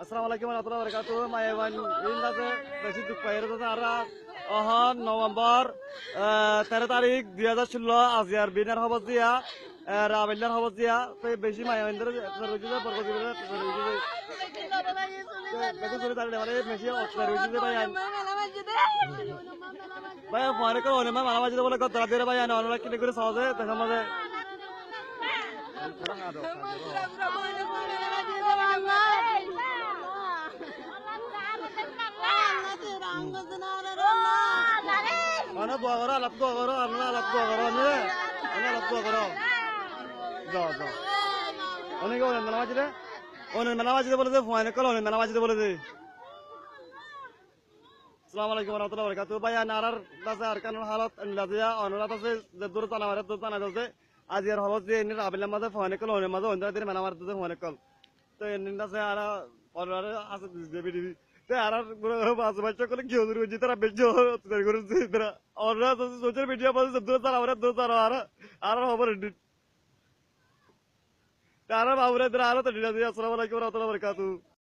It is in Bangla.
আসসালামু আলাইকুম রহমতুল্লাহ বরকাতু মায়েবান ইন্দাতে বেশি দুঃখ পাই রেছে আর অহন নভেম্বর তেরো তারিখ দুই হাজার ষোলো আজিয়ার বিনার হবত দিয়া রাবেলার হবত দিয়া তো বেশি মায়েবানদের রয়েছে বরকত দেখো চলে তাহলে মানে বেশি অত্যাচার হয়েছে ভাই ভাই ফোন করে অনেক মালা বাজিতে বলে কত রাতে ভাই অনেক কিনে করে সহজে দেখা মাঝে ভাই নারার দাসে আর কানুন হালত লাজিয়া অনুরাত আছে যে দূর দছে আজ এর হলত যে এনে রাবিলের মাঝে ফোন কল অনেক মাঝে অন্য দিন মেলা মারতে ফোন কল তো এনে আর আছে দেবি দিবি তো আর বাস বাচ্চা করে কি হজুর হচ্ছে তারা বেশি তৈরি করেছে। তারা অনুরাত সোশ্যাল মিডিয়া পাশে দূর তারা আমরা দূর তারা আর আর খবর তারা বাবুরা, তারা আলাইকুম warahmatullahi wabarakatuh